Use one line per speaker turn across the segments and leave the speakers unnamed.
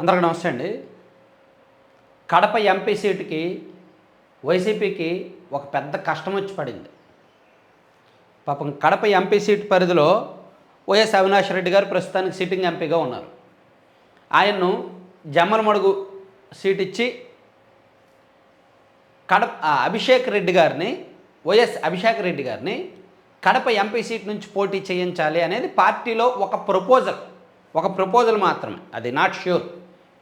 అందరికీ నమస్తే అండి. కడప ఎంపీ సీటుకి వైసీపీకి ఒక పెద్ద కష్టం వచ్చి పడింది. పాపం కడప ఎంపీ సీట్ పరిధిలో వైఎస్ అవినాష్ రెడ్డి గారు ప్రస్తుతానికి సిట్టింగ్ ఎంపీగా ఉన్నారు. ఆయన్ను జమ్మలమడుగు సీట్ ఇచ్చి కడప అభిషేక్ రెడ్డి గారిని వైఎస్ అభిషేక్ రెడ్డి గారిని కడప ఎంపీ సీట్ నుంచి పోటీ చేయించాలి అనేది పార్టీలో ఒక ప్రపోజల్ ఒక ప్రపోజల్ మాత్రమే. అది నాట్ ష్యూర్.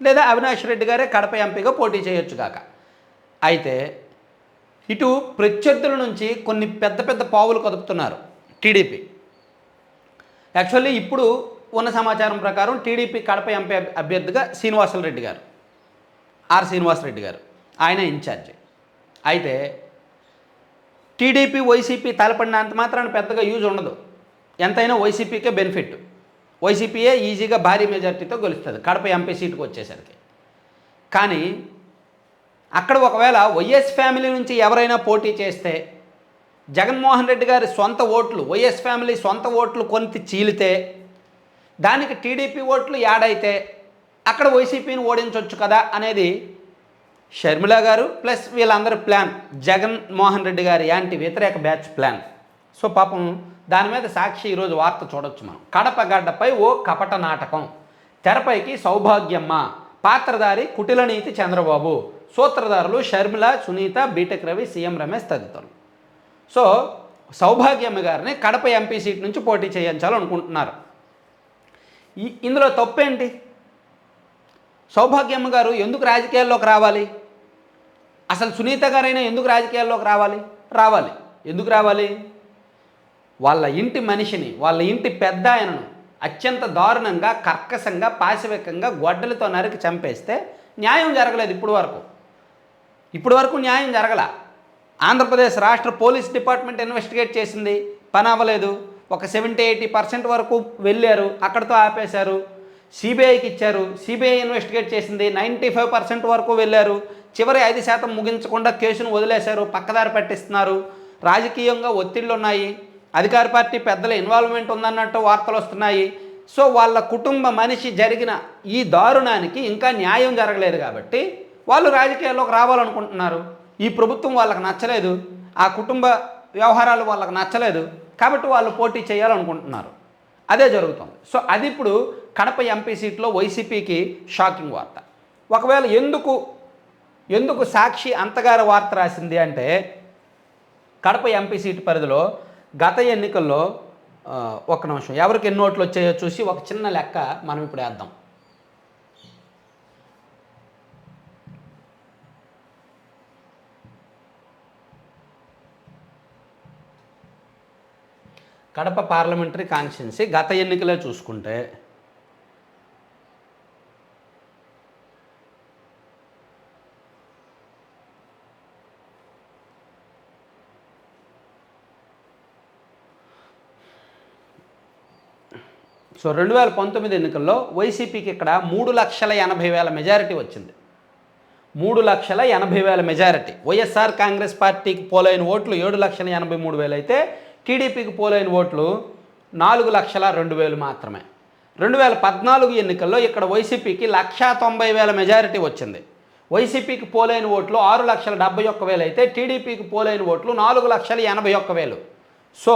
లేదా అవినాష్ రెడ్డి గారే కడప ఎంపీగా పోటీ చేయొచ్చు కాక. అయితే ఇటు ప్రత్యర్థుల నుంచి కొన్ని పెద్ద పెద్ద పావులు కదుపుతున్నారు టీడీపీ. యాక్చువల్లీ ఇప్పుడు ఉన్న సమాచారం ప్రకారం టీడీపీ కడప ఎంపీ అభ్యర్థిగా శ్రీనివాసులు రెడ్డి గారు. ఆర్ శ్రీనివాసరెడ్డి గారు. ఆయన ఇన్ఛార్జి. అయితే టీడీపీ వైసీపీ తలపడినంత మాత్రాన్ని పెద్దగా యూజ్ ఉండదు. ఎంతైనా వైసీపీకే బెనిఫిట్. వైసీపీయే ఈజీగా భారీ మెజార్టీతో గెలుస్తుంది. కడప ఎంపీ సీటుకు వచ్చేసరికి. కానీ అక్కడ ఒకవేళ వైఎస్ ఫ్యామిలీ నుంచి ఎవరైనా పోటీ చేస్తే జగన్మోహన్ రెడ్డి గారి సొంత ఓట్లు వైఎస్ ఫ్యామిలీ సొంత ఓట్లు కొంత చీలితే దానికి టీడీపీ ఓట్లు యాడైతే అక్కడ వైసీపీని ఓడించవచ్చు కదా అనేది షర్మిల గారు ప్లస్ వీళ్ళందరి ప్లాన్. జగన్ మోహన్ రెడ్డి గారి యాంటీ వ్యతిరేక బ్యాచ్ ప్లాన్. సో పాపం దాని మీద సాక్షి ఈరోజు వార్త చూడొచ్చు మనం. కడప గడ్డపై ఓ కపట నాటకం. తెరపైకి సౌభాగ్యమ్మ. పాత్రధారి కుటిలనీతి చంద్రబాబు. సూత్రధారులు షర్మిల సునీత బీటెక్ రవి సీఎం రమేష్ తదితరులు. సో సౌభాగ్యమ్మ గారిని కడప ఎంపీ సీట్ నుంచి పోటీ చేయించాలనుకుంటున్నారు ఈ ఇందులో తప్పేంటి? సౌభాగ్యమ్మ గారు ఎందుకు రాజకీయాల్లోకి రావాలి? అసలు సునీత గారైనా ఎందుకు రాజకీయాల్లోకి రావాలి? రావాలి. ఎందుకు రావాలి? వాళ్ళ ఇంటి మనిషిని వాళ్ళ ఇంటి పెద్ద ఆయనను అత్యంత దారుణంగా కర్కశంగా పాశవికంగా గొడ్డలతో నరికి చంపేస్తే న్యాయం జరగలేదు ఇప్పుడు వరకు. ఇప్పుడు వరకు న్యాయం జరగల. ఆంధ్రప్రదేశ్ రాష్ట్ర పోలీస్ డిపార్ట్మెంట్ ఇన్వెస్టిగేట్ చేసింది. పని అవ్వలేదు. ఒక సెవెంటీ ఎయిటీ పర్సెంట్ వరకు వెళ్ళారు. అక్కడితో ఆపేశారు. సిబిఐకి ఇచ్చారు. సిబిఐ ఇన్వెస్టిగేట్ చేసింది. నైంటీ ఫైవ్ పర్సెంట్ వరకు వెళ్ళారు. చివరి ఐదు శాతం ముగించకుండా కేసును వదిలేశారు. పక్కదారి పట్టిస్తున్నారు. రాజకీయంగా ఒత్తిళ్ళు ఉన్నాయి అధికార పార్టీ పెద్దల ఇన్వాల్వ్మెంట్ ఉందన్నట్టు వార్తలు వస్తున్నాయి. సో వాళ్ళ కుటుంబ మనిషి జరిగిన ఈ దారుణానికి ఇంకా న్యాయం జరగలేదు కాబట్టి వాళ్ళు రాజకీయాల్లోకి రావాలనుకుంటున్నారు. ఈ ప్రభుత్వం వాళ్ళకి నచ్చలేదు. ఆ కుటుంబ వ్యవహారాలు వాళ్ళకి నచ్చలేదు. కాబట్టి వాళ్ళు పోటీ చేయాలనుకుంటున్నారు. అదే జరుగుతుంది. సో అది ఇప్పుడు కడప ఎంపీ సీట్లో వైసీపీకి షాకింగ్ వార్త. ఒకవేళ ఎందుకు ఎందుకు సాక్షి అంతగారు వార్త రాసింది అంటే కడప ఎంపీ సీటు పరిధిలో గత ఎన్నికల్లో ఒక నిమిషం. ఎవరికి ఎన్ని ఓట్లు వచ్చాయో చూసి ఒక చిన్న లెక్క మనం ఇప్పుడు వేద్దాం. కడప పార్లమెంటరీ కాన్స్టిట్యున్సీ గత ఎన్నికలే చూసుకుంటే సో రెండు వేల పంతొమ్మిది ఎన్నికల్లో వైసీపీకి ఇక్కడ మూడు లక్షల ఎనభై వేల మెజారిటీ వచ్చింది. మూడు లక్షల ఎనభై వేల మెజారిటీ. వైఎస్ఆర్ కాంగ్రెస్ పార్టీకి పోలైన ఓట్లు ఏడు లక్షల ఎనభై మూడు వేలు అయితే టీడీపీకి పోలైన ఓట్లు నాలుగు లక్షల రెండు వేలు మాత్రమే. రెండు వేల పద్నాలుగు ఎన్నికల్లో ఇక్కడ వైసీపీకి లక్షా తొంభై వేల మెజారిటీ వచ్చింది. వైసీపీకి పోలైన ఓట్లు ఆరు లక్షల డెబ్బై ఒక్క వేలు అయితే టీడీపీకి పోలైన ఓట్లు నాలుగు లక్షల ఎనభై ఒక్క వేలు. సో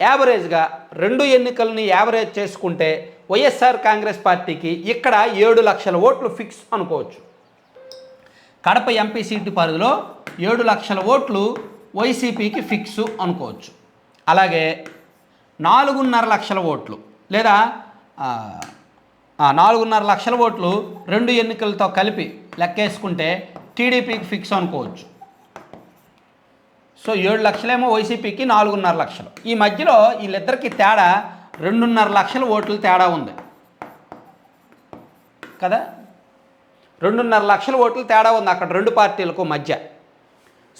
యావరేజ్గా రెండు ఎన్నికలని యావరేజ్ చేసుకుంటే వైఎస్ఆర్ కాంగ్రెస్ పార్టీకి ఇక్కడ ఏడు లక్షల ఓట్లు ఫిక్స్ అనుకోవచ్చు. కడప ఎంపీ సీటు పరిధిలో ఏడు లక్షల ఓట్లు వైసీపీకి ఫిక్స్ అనుకోవచ్చు. అలాగే నాలుగున్నర లక్షల ఓట్లు లేదా నాలుగున్నర లక్షల ఓట్లు రెండు ఎన్నికలతో కలిపి లెక్కేసుకుంటే టీడీపీకి ఫిక్స్ అనుకోవచ్చు. సో ఏడు లక్షలేమో వైసీపీకి నాలుగున్నర లక్షలు. ఈ మధ్యలో వీళ్ళిద్దరికి తేడా రెండున్నర లక్షల ఓట్లు తేడా ఉంది. కదా? రెండున్నర లక్షల ఓట్లు తేడా ఉంది అక్కడ రెండు పార్టీలకు మధ్య.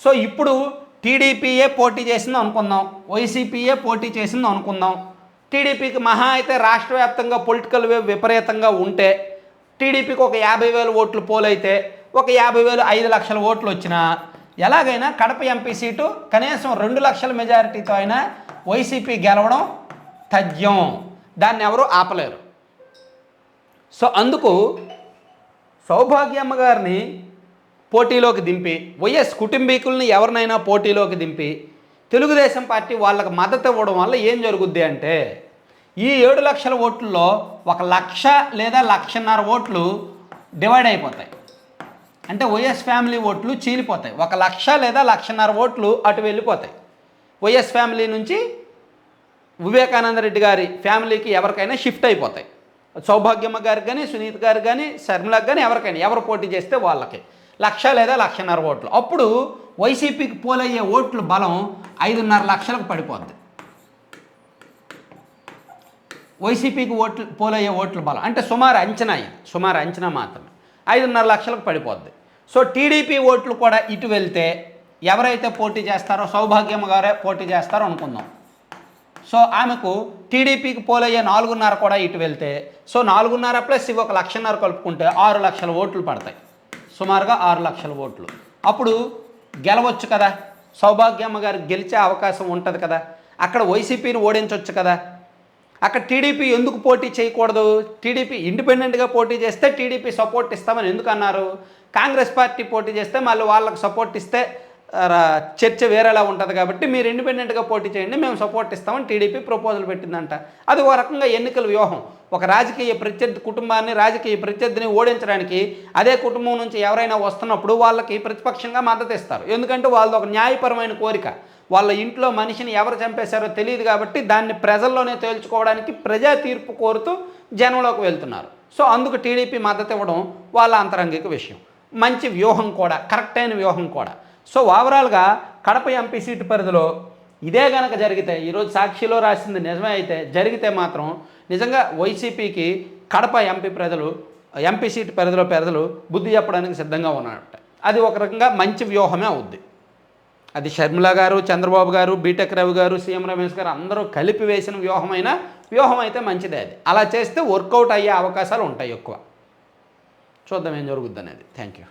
సో ఇప్పుడు టీడీపీయే పోటీ చేసింది అనుకుందాం వైసీపీయే పోటీ చేసింది అనుకుందాం. టీడీపీకి మహా అయితే రాష్ట్ర వ్యాప్తంగా పొలిటికల్ వేవ్ విపరీతంగా ఉంటే టీడీపీకి ఒక యాభై వేల ఓట్లు పోలైతే ఒక యాభై వేలు ఐదు లక్షల ఓట్లు వచ్చినా ఎలాగైనా కడప ఎంపీ సీటు కనీసం రెండు లక్షల మెజారిటీతో అయినా వైసీపీ గెలవడం తథ్యం. దాన్ని ఎవరు ఆపలేరు. సో అందుకు సౌభాగ్యమ్మ గారిని పోటీలోకి దింపి వైఎస్ కుటుంబీకుల్ని ఎవరినైనా పోటీలోకి దింపి తెలుగుదేశం పార్టీ వాళ్ళకి మద్దతు ఇవ్వడం వల్ల ఏం జరుగుద్ది అంటే ఈ ఏడు లక్షల ఓట్లలో ఒక లక్ష లేదా లక్షన్నర ఓట్లు డివైడ్ అయిపోతాయి. అంటే వైఎస్ ఫ్యామిలీ ఓట్లు చీలిపోతాయి. ఒక లక్ష లేదా లక్షన్నర ఓట్లు అటు వెళ్ళిపోతాయి. వైఎస్ ఫ్యామిలీ నుంచి వివేకానంద రెడ్డి గారి ఫ్యామిలీకి ఎవరికైనా షిఫ్ట్ అయిపోతాయి. సౌభాగ్యమ్మ గారికి కానీ సునీత్ గారికి కానీ శర్మిలకు కానీ ఎవరికైనా ఎవరు పోటీ చేస్తే వాళ్ళకి. లక్ష లేదా లక్షన్నర ఓట్లు. అప్పుడు వైసీపీకి పోలయ్యే ఓట్లు బలం ఐదున్నర లక్షలకు పడిపోద్ది. వైసీపీకి ఓట్లు పోలయ్యే ఓట్లు బలం. అంటే సుమారు అంచనా ఇది. సుమారు అంచనా మాత్రమే. ఐదున్నర లక్షలకు పడిపోద్ది. సో టీడీపీ ఓట్లు కూడా ఇటు వెళ్తే ఎవరైతే పోటీ చేస్తారో సౌభాగ్యం గారే పోటీ చేస్తారో అనుకుందాం. సో ఆమెకు టీడీపీకి పోలయ్యే నాలుగున్నర కూడా ఇటు వెళ్తే సో నాలుగున్నర ప్లస్ ఇవి ఒక లక్షన్నర కలుపుకుంటే ఆరు లక్షల ఓట్లు పడతాయి. సుమారుగా ఆరు లక్షల ఓట్లు. అప్పుడు గెలవచ్చు కదా. సౌభాగ్యమ్మ గారు గెలిచే అవకాశం ఉంటుంది కదా. అక్కడ వైసీపీని ఓడించవచ్చు కదా. అక్కడ టీడీపీ ఎందుకు పోటీ చేయకూడదు? టీడీపీ ఇండిపెండెంట్గా పోటీ చేస్తే టీడీపీ సపోర్ట్ ఇస్తామని ఎందుకు అన్నారు? కాంగ్రెస్ పార్టీ పోటీ చేస్తే మళ్ళీ వాళ్ళకి సపోర్ట్ ఇస్తే చర్చ వేరేలా ఉంటుంది కాబట్టి మీరు ఇండిపెండెంట్గా పోటీ చేయండి మేము సపోర్ట్ ఇస్తామని టీడీపీ ప్రపోజల్ పెట్టిందంట. అది ఒక రకంగా ఎన్నికల వ్యూహం. ఒక రాజకీయ ప్రత్యర్థి కుటుంబాన్ని రాజకీయ ప్రత్యర్థిని ఓడించడానికి అదే కుటుంబం నుంచి ఎవరైనా వస్తున్నప్పుడు వాళ్ళకి ప్రతిపక్షంగా మద్దతు ఇస్తారు. ఎందుకంటే వాళ్ళది ఒక న్యాయపరమైన కోరిక. వాళ్ళ ఇంట్లో మనిషిని ఎవరు చంపేశారో తెలియదు కాబట్టి దాన్ని ప్రజల్లోనే తేల్చుకోవడానికి ప్రజా తీర్పు కోరుతూ జనంలోకి వెళ్తున్నారు. సో అందుకు టీడీపీ మద్దతు ఇవ్వడం వాళ్ళ అంతరంగిక విషయం. మంచి వ్యూహం కూడా కరెక్ట్ అయిన వ్యూహం కూడా. సో ఓవరాల్గా కడప ఎంపీ సీటు పరిధిలో ఇదే కనుక జరిగితే ఈరోజు సాక్షిలో రాసింది నిజమే అయితే జరిగితే మాత్రం నిజంగా వైసీపీకి కడప ఎంపీ ప్రజలు ఎంపీ సీటు పరిధిలో ప్రజలు బుద్ధి చెప్పడానికి సిద్ధంగా ఉన్నారట. అది ఒక రకంగా మంచి వ్యూహమే అవుద్ది. అది షర్మిల గారు చంద్రబాబు గారు బీటెక్ రవి గారు సీఎం రమేష్ గారు అందరూ కలిపి వేసిన వ్యూహమైన వ్యూహం అయితే మంచిదే అది. అలా చేస్తే వర్కౌట్ అయ్యే అవకాశాలు ఉంటాయి ఎక్కువ. చూద్దాం ఏం జరుగుద్ది అనేది. Thank you.